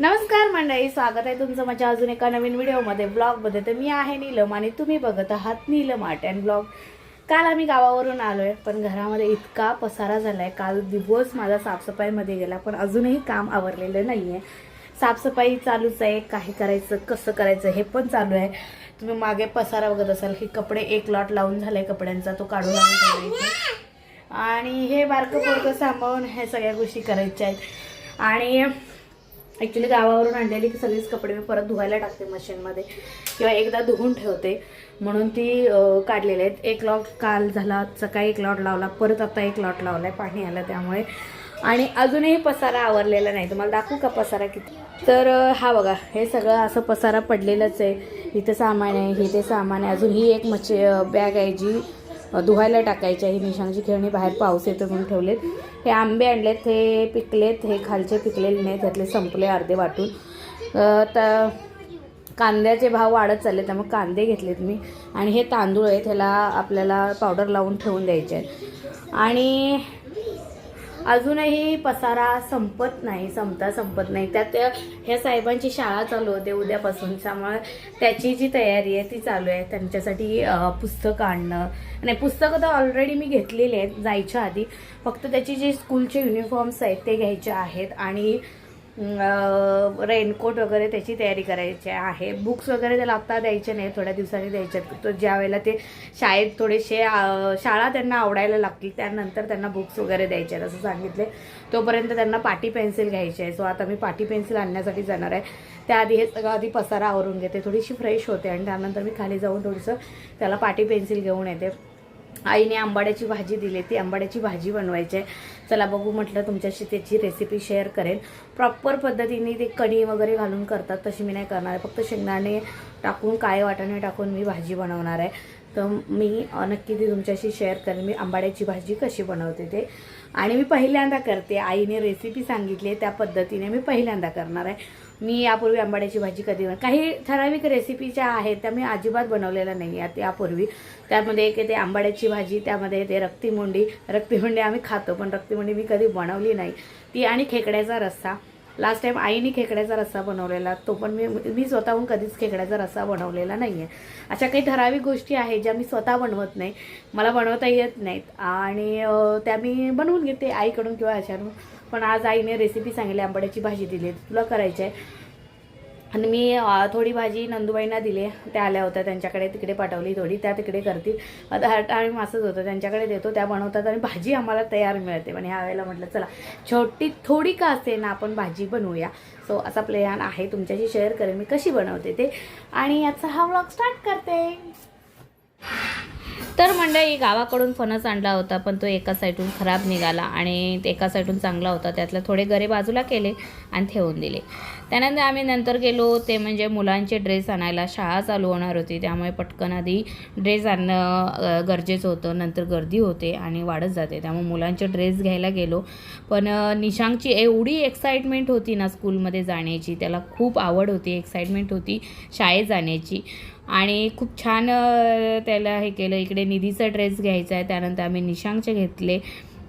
नमस्कार मंडळी स्वागत आहे तुमचं माझ्या अजून एका नवीन व्हिडिओमध्ये. ब्लॉगमध्ये तर मी आहे नीलम आणि तुम्ही बघत आहात नीलम आर्ट अँड ब्लॉग. काल आम्ही गावावरून आलो आहे पण घरामध्ये इतका पसारा झाला आहे काल दिवस माझा साफसफाईमध्ये गेला पण अजूनही काम आवरलेलं नाही आहे साफसफाई चालूच आहे काही करायचं कसं करायचं हे पण चालू आहे. तुम्ही मागे पसारा बघत असाल की कपडे एक लॉट लावून झालाय कपड्यांचा तो काढून आणून आणि हे बारकं पोरकं सांभाळून ह्या सगळ्या गोष्टी करायच्या आहेत. आणि ॲक्च्युली गावावरून आणलेली की सगळीच कपडे मी परत धुवायला टाकते मशीनमध्ये. किंवा एकदा धुवून ठेवते. म्हणून ती काढलेले काढलेली आहेत. एक लॉट काल झाला सकाळी एक लॉट लावला परत आता एक लॉट लावला आहे पाणी आलं त्यामुळे. आणि अजूनही पसारा आवरलेला नाही. तुम्हाला दाखवू का पसारा किती? तर हा बघा. हे सगळं असं पसारा पडलेलंच आहे. इथं सामान आहे हे ते सामान आहे. अजून ही एक मच्छी बॅग आहे जी धुवायला टाकायच्या आहे. मिशांची खेळणी बाहेर पाऊस येतो म्हणून ठेवलेत. हे आंबे आणलेत हे पिकलेत हे खालचे पिकलेले नाही त्यातले संपले अर्धे वाटून. तर कांद्याचे भाव वाढत चालले त्यामुळे कांदे घेतलेत मी. आणि हे तांदूळ आहेत ह्याला आपल्याला पावडर लावून ठेवून द्यायचे आहेत. आणि अजूनही पसारा संपत नाही संपता संपत नाही. त्यात ह्या साहेबांची शाळा चालू होते उद्यापासून त्यामुळे त्याची जी तयारी आहे ती चालू आहे. त्यांच्यासाठी पुस्तकं आणणं. नाही पुस्तकं तर ऑलरेडी मी घेतलेली आहेत जायच्या आधी. फक्त त्याची जे स्कूलचे युनिफॉर्म्स आहेत ते घ्यायचे आहेत आणि रेनकोट वगैरे त्याची तयारी करायची आहे. बुक्स वगैरे त्याला आत्ता द्यायचे नाही थोड्या दिवसांनी द्यायचे आहेत. तो ज्या वेळेला ते शाळेत थोडेसे शाळा त्यांना आवडायला लागतील त्यानंतर त्यांना बुक्स वगैरे द्यायचे आहेत असं सांगितले. तोपर्यंत त्यांना पाटी पेन्सिल घ्यायची आहे. सो आता मी पाटी पेन्सिल आणण्यासाठी जाणार आहे. त्याआधी हे सगळं आधी पसारा आवरून घेते. थोडीशी फ्रेश होते आणि त्यानंतर मी खाली जाऊन थोडंसं त्याला पाटी पेन्सिल घेऊन येते. आईने आंबाड्याची भाजी दिली ती आंबाड्याची भाजी बनवायची आहे. चला बघू म्हटलं तुमच्याशी त्याची रेसिपी शेअर करेन प्रॉपर पद्धतीने ते कणी वगैरे घालून करतात तशी मी नाही करणार आहे. फक्त शेंगदाणे टाकून काळे वाटाणे टाकून मी भाजी बनवणार आहे. तर मी नक्की ती तुमच्याशी शेअर करेन मी आंबाड्याची भाजी कशी बनवते ते. आणि मी पहिल्यांदा करते. आईने रेसिपी सांगितली आहे त्या पद्धतीने मी पहिल्यांदा करणार आहे. मी यापूर्वी आंबाड्याची भाजी कधी बन काही ठराविक रेसिपी ज्या आहेत त्या मी अजिबात बनवलेल्या नाही आहेत यापूर्वी. त्यामध्ये एक येते आंबाड्याची भाजी त्यामध्ये ते रक्तीमुंडी. रक्तीमुंडी आम्ही खातो पण रक्तीमुंडी मी कधी बनवली नाही. ती आणि खेकड्याचा रस्सा. लास्ट टाईम आईने खेकड्याचा रस्सा बनवलेला तो पण मी मी स्वतःहून कधीच खेकड्याचा रस्सा बनवलेला नाही आहे अशा काही ठराविक गोष्टी आहेत ज्या मी स्वतः बनवत नाही. मला बनवता येत नाहीत. आणि त्या मी बनवून घेते आईकडून किंवा अशाकडून. पण आज आईने रेसिपी सांगितली आंबाड्याची भाजी दिली. तुला करायची आहे आणि मी थोडी भाजी नंदुबाईंना दिली. त्या आल्या होत्या त्यांच्याकडे तिकडे पाठवली थोडी त्या तिकडे करतील. आता हा टाईम असंच होतं त्यांच्याकडे देतो त्या बनवतात आणि भाजी आम्हाला तयार मिळते. पण ह्या वेळेला म्हटलं चला छोटी थोडी का असते ना आपण भाजी बनवूया. सो असा प्लॅन आहे तुमच्याशी शेअर करेन मी कशी बनवते ते. आणि याचा हा व्लॉग स्टार्ट करते. तर मंडळी गावाकडून फणस आणला होता पण तो एका साईडून खराब निघाला आणि ते एका साईडून चांगला होता. त्यातला थोडे गरे बाजूला केले आणि ठेवून दिले. त्यानंतर आम्ही नंतर गेलो ते म्हणजे मुलांचे ड्रेस आणायला शाळा चालू होणार होती. त्यामुळे पटकन आधी ड्रेस आणणं गरजेचं होतं. नंतर गर्दी होते आणि वाढत जाते. त्यामुळे मुलांचे ड्रेस घ्यायला गेलो. पण निशांकची एवढी एक्साइटमेंट होती ना स्कूलमध्ये जाण्याची त्याला खूप आवड होती एक्साइटमेंट होती शाळेत जाण्याची. आणि खूप छान त्याला हे केलं. इकडे निधीचा ड्रेस घ्यायचा आहे. त्यानंतर आम्ही निशांकचे घेतले.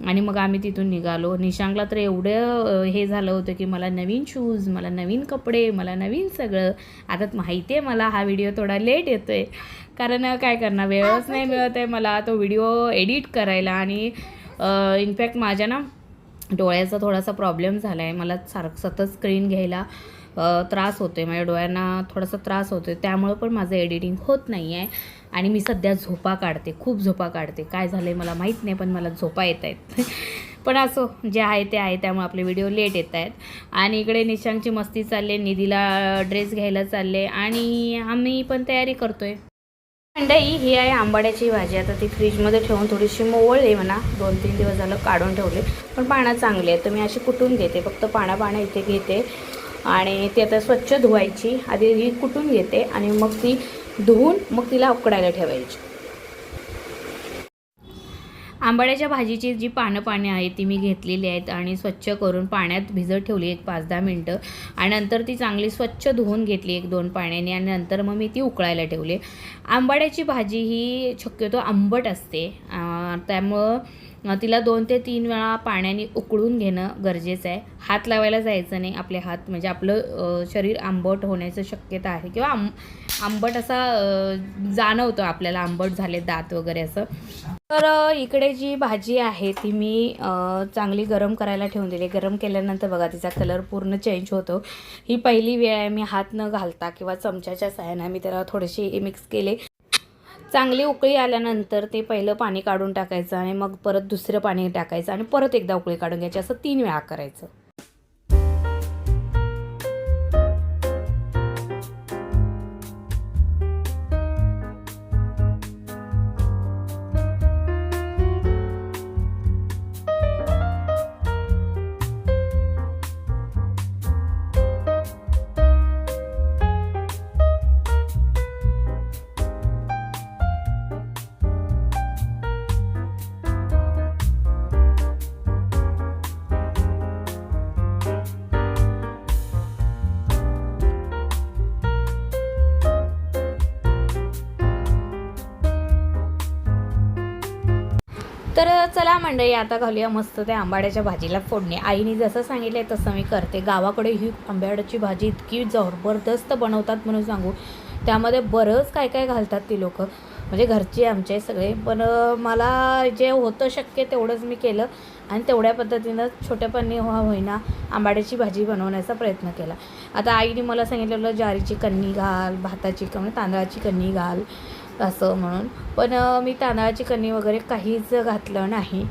आणि मग आम्ही तिथून निघालो. निशांकला तर एवढं हे झालं होतं की मला नवीन शूज मला नवीन कपडे मला नवीन सगळं. आता माहिती आहे मला हा व्हिडिओ थोडा लेट येतो आहे कारण काय करणार? वेळच नाही मिळत आहे मला तो व्हिडिओ एडिट करायला. आणि इनफॅक्ट माझ्या ना डोळ्याचा थोडासा प्रॉब्लेम झाला आहे मला सारखं सतत स्क्रीन घ्यायला. त्रास होतो आहे माझ्या डोळ्यांना थोडासा त्रास होतो आहे त्यामुळं पण माझं एडिटिंग होत नाही आहे आणि मी सध्या झोपा काढते. खूप झोपा काढते. काय झालं आहे मला माहीत नाही पण मला झोपा येत आहेत. पण असो जे आहे ते आहे. त्यामुळे आपले व्हिडिओ लेट येत आहेत. आणि इकडे निशांकची मस्ती चालले निधीला ड्रेस घ्यायला चालले आणि आम्ही पण तयारी करतोय. मंडई ही आहे आंबाड्याची भाजी. आता ती फ्रीजमध्ये ठेवून थोडीशी मोवळली म्हणा. दोन तीन दिवस झालं काढून ठेवले. पण पानं चांगली आहे तर मी अशी कुटून घेते. फक्त पानं पानं इथे घेते. आणि ती आता स्वच्छ धुवायची. आधी ही कुटून घेते आणि मग ती धुवून मग तिला उकडायला ठेवायची. आंबाड्याच्या भाजीची जी पानं पाने आहेत ती मी घेतलेली आहेत आणि स्वच्छ करून पाण्यात भिजत ठेवली एक पाच दहा मिनटं. आणि नंतर ती चांगली स्वच्छ धुवून घेतली एक दोन पाण्याने आणि नंतर मग मी ती उकळायला ठेवली. आंबाड्याची भाजी ही शक्यतो आंबट असते. त्यामुळं तिला दोन ते तीन वेळा पाण्याने उकळून घेणं गरजेचं आहे. हात लावायला जायचं नाही आपले हात म्हणजे आपलं शरीर आंबट होण्याचं शक्यता आहे. किंवा आंब आंबट असा जाणवतो आपल्याला आंबट झाले दात वगैरे असं. तर इकडे जी भाजी आहे ती मी चांगली गरम करायला ठेवून दिली. गरम केल्यानंतर बघा तिचा कलर पूर्ण चेंज होतो. ही पहिली वेळ आहे मी हात न घालता किंवा चमच्याच्या साह्यानं मी त्याला थोडेसे मिक्स केले. चांगली उकळी आल्यानंतर ते पहिलं पाणी काढून टाकायचं आणि मग परत दुसरं पाणी टाकायचं आणि परत एकदा उकळी काढून घ्यायची. असं तीन वेळा करायचं. तर चला मंडळी आता घालूया मस्त त्या आंबाड्याच्या भाजीला फोडणी. आईने जसं सांगितलं आहे तसं मी करते. गावाकडे ही आंबाड्याची भाजी इतकी जबरदस्त बनवतात म्हणून सांगू. त्यामध्ये बरंच काय काय घालतात ती लोक. म्हणजे घरचे आमचे सगळे. पण मला जे होतं शक्य तेवढंच मी केलं. आणि तेवढ्या पद्धतीनं छोट्यापणी हो होईना आंबाड्याची भाजी बनवण्याचा प्रयत्न केला. आता आईने मला सांगितलेलं ज्वारीची कन्नी घाल भाताची म्हणजे तांदळाची कन्नी घाल. असं म्हणून. पण मी तांदळाची कणी वगैरे काहीच घातलं नाही.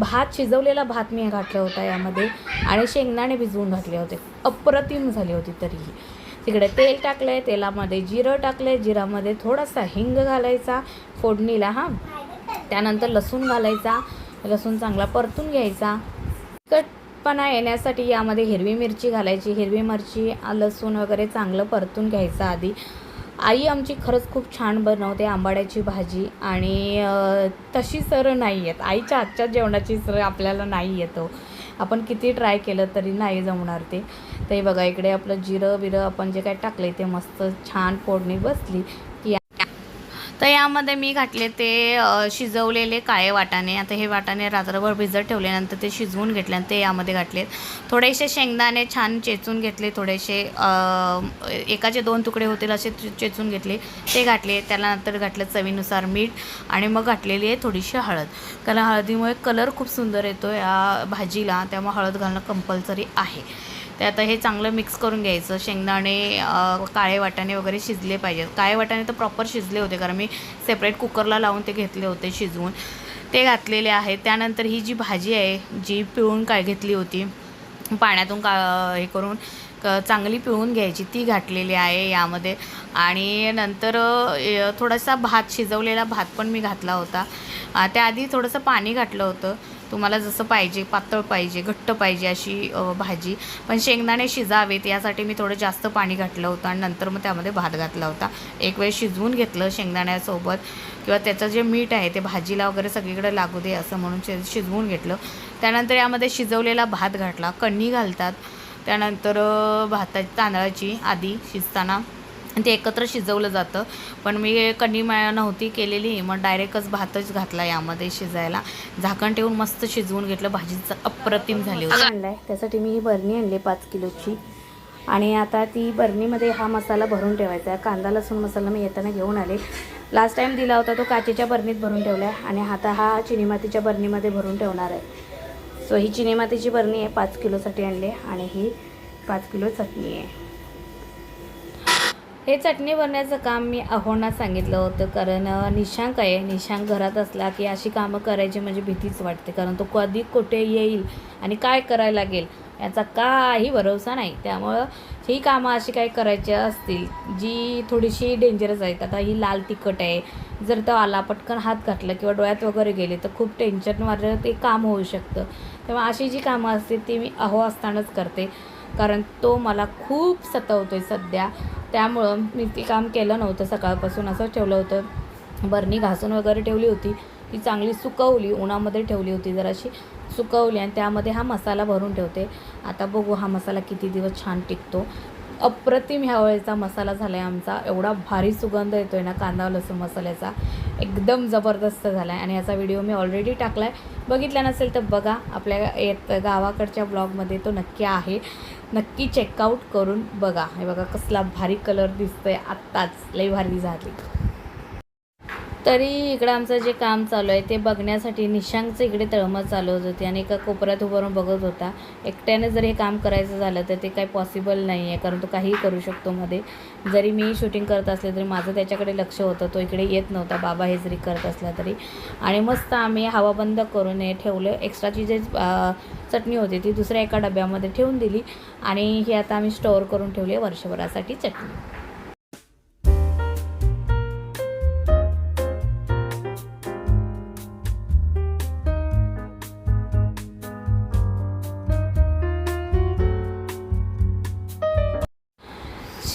भात शिजवलेला भात मी घातला होता यामध्ये आणि शेंगदाणे भिजवून घातले होते. अप्रतिम झाली होती तरीही. तिकडे तेल टाकलं आहे तेलामध्ये जिरं टाकलं आहे जिरामध्ये थोडासा हिंग घालायचा फोडणीला हां. त्यानंतर लसूण घालायचा. लसूण चांगला परतून घ्यायचा. तिखटपणा येण्यासाठी यामध्ये हिरवी मिरची घालायची. हिरवी मिरची लसूण वगैरे चांगलं परतून घ्यायचं आधी. आई आमची खरंच खूप छान बनवते आंबाड्याची भाजी आणि तशी सर नाही येत आईच्या आजच्या जेवणाची सर आपल्याला नाही येतो हो. आपण किती ट्राय केलं तरी नाही जमणार ते. ते बघा इकडे आपलं जिरं बिरं आपण जे काय टाकले ते मस्त छान फोडणी बसली. तर यामध्ये मी घातले ते शिजवलेले काळे वाटाणे. आता हे वाटाणे रात्रभर भिजत ठेवल्यानंतर ते शिजवून घेतले आणि ते यामध्ये घातलेत. थोडेसे शेंगदाणे छान चेचून घेतले थोडेसे एकाचे दोन तुकडे होतील असे चेचून घेतले. ते घातले त्यानंतर घातलं चवीनुसार मीठ आणि मग घातलेली आहे थोडीशी हळद. कारण हळदीमुळे कलर खूप सुंदर येतो या भाजीला त्यामुळे हळद घालणं कंपल्सरी आहे. ते आता हे चांगलं मिक्स करून घ्यायचं. शेंगदाणे काळे वाटाणे वगैरे शिजले पाहिजेत. काळे वाटाणे तर प्रॉपर शिजले होते कारण मी सेपरेट कुकरला लावून ते घेतले होते शिजवून. ते घातलेले आहेत. त्यानंतर ही जी भाजी आहे जी पिळून काय घेतली होती पाण्यातून का हे करून क- चांगली पिळून घ्यायची ती घातलेली आहे यामध्ये. आणि नंतर थोडासा भात शिजवलेला भात पण मी घातला होता. त्याआधी थोडंसं पाणी घातलं होतं. तुम्हाला जसं पाहिजे पातळ पाहिजे घट्ट पाहिजे अशी भाजी. पण शेंगदाणे शिजावेत यासाठी मी थोडं जास्त पाणी घातलं होतं आणि नंतर मग त्यामध्ये भात घातला होता. एक वेळ शिजवून घेतलं शेंगदाण्यासोबत किंवा त्याचं जे मीठ आहे ते भाजीला वगैरे सगळीकडे लागू दे असं म्हणून शि शिजवून घेतलं. त्यानंतर यामध्ये शिजवलेला भात घातला. कण्णी घालतात. त्यानंतर भाता तांदळाची आधी शिजताना ते एकत्र शिजवलं जातं. पण मी कणी नव्हती केलेली. मग डायरेक्टच भातच घातला यामध्ये शिजायला. झाकण ठेवून मस्त शिजवून घेतलं. भाजीचं अप्रतिम झाली होती. आणलाय. त्यासाठी मी ही बरणी आणली पाच किलोची. आणि आता ती बरणीमध्ये हा मसाला भरून ठेवायचा आहे. कांदा लसूण मसाला मी येताना घेऊन आले. लास्ट टाईम दिला होता तो काचेच्या बरणीत भरून ठेवला आहे आणि आता हा चिनीमातीच्या बरणीमध्ये भरून ठेवणार आहे. सो ही चिनीमातीची बरणी आहे. पाच किलोसाठी आणली आणि ही पाच किलो चटणी आहे. हे चटणी बनण्याचं काम मी अहोंना सांगितलं होतं कारण निशांक आहे. निशांक घरात असला की अशी कामं करायची म्हणजे भीतीच वाटते कारण तो कधी कुठे येईल आणि काय करायला लागेल याचा काही भरोसा नाही. त्यामुळं ही कामं अशी काही करायची असतील जी थोडीशी डेंजरस आहेत. आता ही लाल तिखट आहे. जर तो आला पटकन हात घातला किंवा डोळ्यात वगैरे गेले तर खूप टेन्शन वाटलं ते काम होऊ शकतं. तेव्हा अशी जी कामं असतील ती मी अहो असतानाच करते. कारण तो मला खूप सतवतो आहे सध्या. त्यामुळं मी ते काम केलं नव्हतं सकाळपासून असं ठेवलं होतं. बरणी घासून वगैरे ठेवली होती. ती चांगली सुकवली उन्हामध्ये ठेवली होती जराशी. सुकवली आणि त्यामध्ये हा मसाला भरून ठेवते. आता बघू हा मसाला किती दिवस छान टिकतो. अप्रतिम ह्या वेळेचा मसाला झाला आहे आमचा. एवढा भारी सुगंध येतो आहे ना कांदा लसूण मसाल्याचा. एकदम जबरदस्त झाला आहे आणि याचा व्हिडिओ मी ऑलरेडी टाकला आहे बघितला नसेल तर बघा. आपल्या येत गावाकडच्या ब्लॉगमध्ये तो नक्की आहे. नक्की चेकआउट करून बघा. हे बघा कसला भारी कलर दिसतो आहे आत्ताच. लई भारी झाली. तरी इकडं आमचं जे काम चालू आहे ते बघण्यासाठी निशांकचं इकडे तळमळ चालू होत होती आणि एका कोपऱ्यात उभारून बघत होता. एकट्याने जर हे काम करायचं झालं तर ते काही पॉसिबल नाही आहे कारण तो काहीही करू शकतो मध्ये. जरी मी शूटिंग करत असले तरी माझं त्याच्याकडे लक्ष होतं तो इकडे येत नव्हता बाबा हे जरी करत असला तरी. आणि मस्त आम्ही हवा बंद करून हे ठेवलं. एक्स्ट्राची जे चटणी होती ती दुसऱ्या एका डब्यामध्ये ठेवून दिली आणि ही आता आम्ही स्टोअर करून ठेवली आहे वर्षभरासाठी चटणी.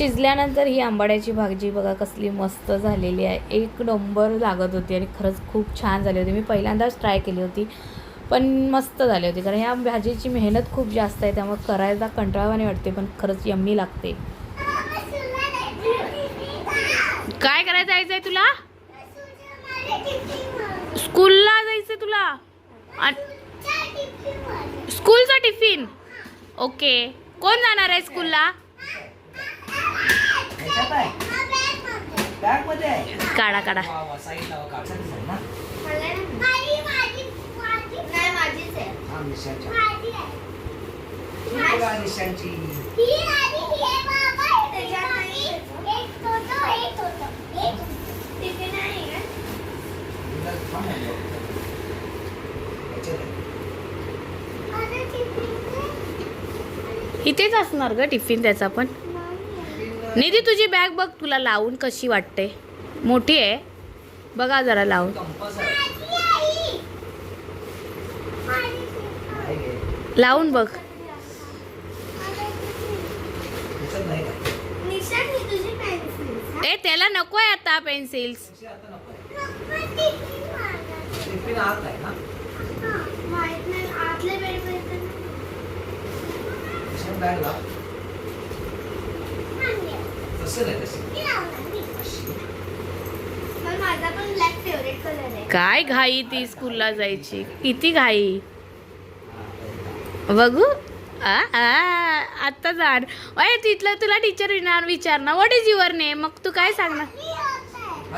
शिजल्यानंतर ही आंबाड्याची भाजी बघा कसली मस्त झालेली आहे. एक नंबर लागत होती आणि खरंच खूप छान झाली होती. मी पहिल्यांदाच ट्राय केली होती पण मस्त झाली होती. कारण ह्या भाजीची मेहनत खूप जास्त आहे त्यामुळे करायला कंटाळवाणी वाटते पण खरंच यम्मी लागते. काय करायचं जायचंय तुला? स्कूलला जायचंय तुला? आण- स्कूलचा टिफिन? ओके. कोण जाणार आहे स्कूलला? ह्याच्यात आहे. बॅगमध्ये आहे. काढा काढा. वा, वा, साईडला वा, काढ. साईडला आहे ना? हा, निशांच्या. ही बघा निशांची. हिला थांब म्हणलं. ह्याच्यात आहे. इथेच असणार ग टिफिन त्याचा पण. निधी तुझी बॅग बघ तुला लावून कशी वाटते. मोठी आहे. बघा जरा लावून. लावून बघ? ए त्याला नको आहे आता पेन्सिल्स. बॅग लाव तसं नाही तसं अशी. माझा पण ब्लॅक फेवरेट कलर आहे काय घाई ती स्कूलला जायची? किती घाई? बघू. आता जाण. अय तिथलं तुला टीचर विचार विचारणार व्हॉट इज युअर नेम मग तू काय सांगणार?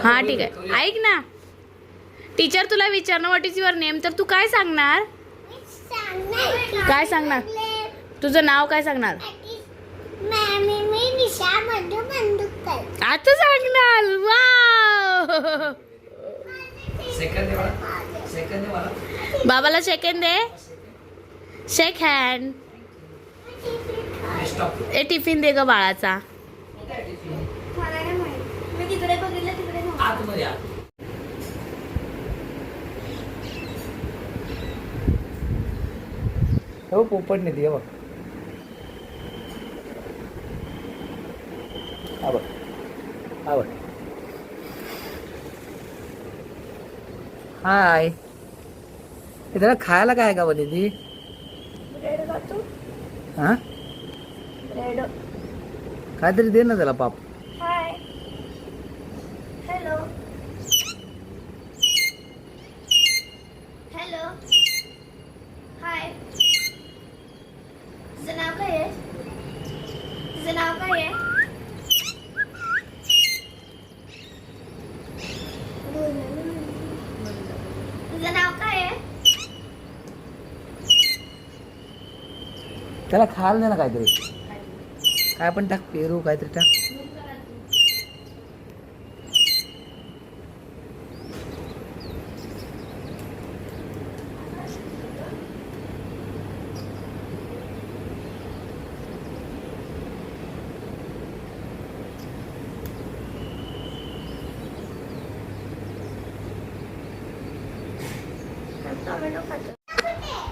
हा ठीक आहे. ऐक ना. टीचर तुला विचारणार व्हॉट इज युअर नेम तर तू काय सांगणार? काय सांगणार? तुझं नाव काय सांगणार? आता सांगणार. वा बाबाला सेकंड दे. शेक हँड ए टिफिन दे ग बाळाचा. हो पोपट नाही बघ हा बघ हाय. त्याला खायला काय का ती हा? काहीतरी दे ना त्याला पाप हाय हॅलो हॅलो हाय तुझं नाव काय आहे तुझं नाव काय आहे तुझं नाव काय आहे त्याला खायला दे ना काहीतरी. काय पण टाक पेरू काहीतरी टाक.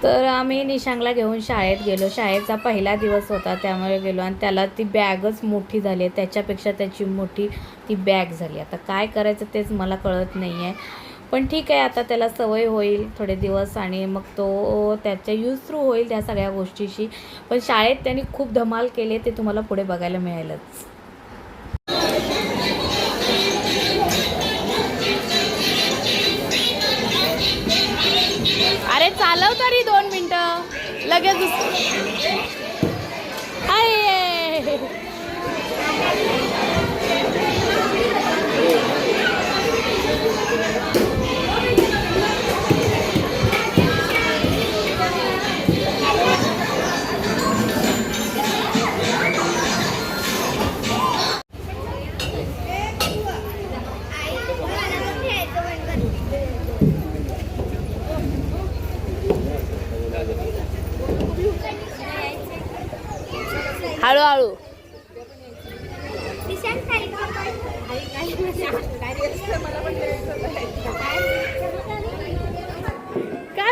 तर आम्ही निशांगला घेऊन शाळेत गेलो. शाळेचा पहिला दिवस होता त्यामुळे गेलो आणि त्याला ती बॅगच मोठी झाली आहे. त्याच्यापेक्षा त्याची मोठी ती बॅग झाली. आता काय करायचं तेच मला कळत नाही आहे पण ठीक आहे आता त्याला सवय होईल थोडे दिवस आणि मग तो त्याच्या यूज थ्रू होईल त्या सगळ्या गोष्टीशी. पण शाळेत त्यांनी खूप धमाल केली ते तुम्हाला पुढे बघायला मिळेलच. अरे चालव तरी दोन मिनटं. लगेच दुस- आहे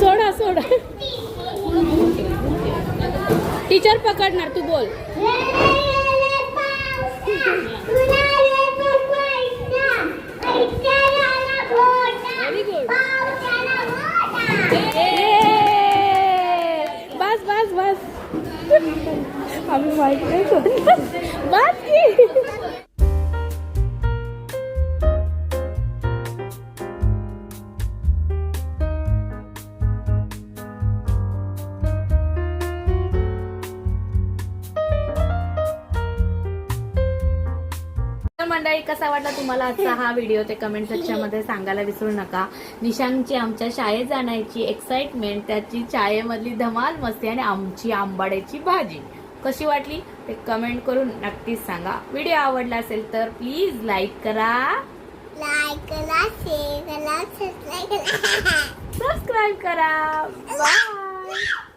सोडा सोडा. टीचर पकडणार तू बोल. बस बस बस. आम्ही माहीत नाही बस की. मंडळी कसा वाटला तुम्हाला आजचा हा व्हिडिओ ते कमेंट सेक्शनमध्ये सांगायला विसरू नका. निशांगची आमच्या शाळेत जाण्याची एक्साइटमेंट त्याची शाळेमधली धमाल मस्ती आणि आमची आंबाड्याची भाजी. कशी वाटली? ते कमेंट करून नक्कीच सांगा. व्हिडिओ आवडला असेल तर प्लीज लाईक करा. Like, share, like, subscribe. Subscribe करा. बाय